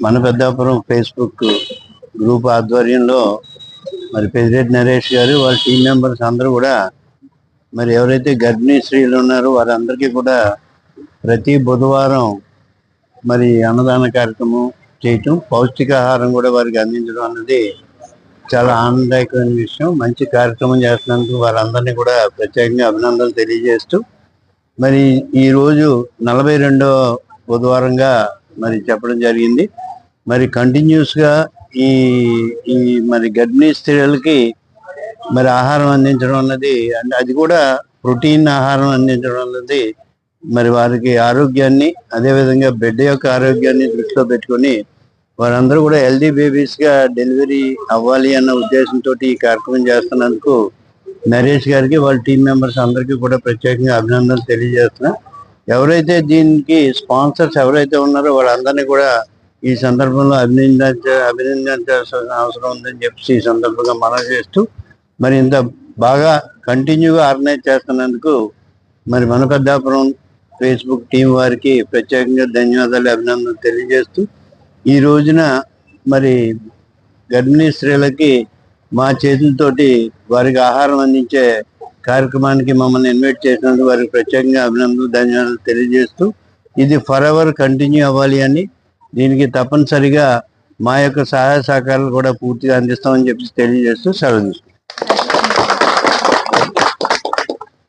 మన Peddapuram Facebook group ఆధ్వర్యంలో మరి పెద్దిరెడ్డి నరేష్ గారు వాళ్ళ టీం మెంబర్స్ అందరూ కూడా మరి ఎవరైతే గర్భిణీ స్త్రీలు ఉన్నారో వారందరికీ కూడా ప్రతి బుధవారం మరి అన్నదాన కార్యక్రమం చేయటం పౌష్టికాహారం కూడా వారికి అందించడం అన్నది చాలా ఆనందదాయకమైన విషయం. మంచి కార్యక్రమం చేస్తున్నందుకు వారందరినీ కూడా ప్రత్యేకంగా అభినందనలు తెలియజేస్తూ మరి ఈ రోజు నలభై రెండో బుధవారంగా మరి చెప్పడం జరిగింది. మరి కంటిన్యూస్గా ఈ ఈ మరి గర్భిణీ స్త్రీలకి మరి ఆహారం అందించడం అన్నది అంటే అది కూడా ప్రోటీన్ ఆహారం అందించడం అన్నది మరి వారికి ఆరోగ్యాన్ని అదే విధంగా బిడ్డ యొక్క ఆరోగ్యాన్ని దృష్టిలో పెట్టుకొని వారందరూ కూడా హెల్దీ బేబీస్గా డెలివరీ అవ్వాలి అన్న ఉద్దేశంతో ఈ కార్యక్రమం చేస్తున్నందుకు నరేష్ గారికి వాళ్ళ టీం మెంబర్స్ అందరికీ కూడా ప్రత్యేకంగా అభినందనలు తెలియజేస్తున్నా. ఎవరైతే దీనికి స్పాన్సర్స్ ఎవరైతే ఉన్నారో వాళ్ళందరినీ కూడా ఈ సందర్భంలో అభినందించ అభినందించాల్సిన అవసరం ఉందని చెప్పి ఈ సందర్భంగా మనం చేస్తూ మరి ఇంత బాగా కంటిన్యూగా ఆర్గనైజ్ చేస్తున్నందుకు మరి మన పెద్దాపురం ఫేస్బుక్ టీం వారికి ప్రత్యేకంగా ధన్యవాదాలు అభినందనలు తెలియజేస్తూ ఈ రోజున మరి గర్భిణీ స్త్రీలకి మా చేతులతోటి వారికి ఆహారం అందించే కార్యక్రమానికి మమ్మల్ని ఇన్వైట్ చేసినందుకు వారికి ప్రత్యేకంగా అభినందనలు ధన్యవాదాలు తెలియజేస్తూ ఇది ఫర్ ఎవర్ కంటిన్యూ అవ్వాలి అని దీనికి తప్పనిసరిగా మా యొక్క సహాయ సహకారాలు కూడా పూర్తిగా అందిస్తామని చెప్పి తెలియజేస్తూ సెలవు తీసుకుంటాం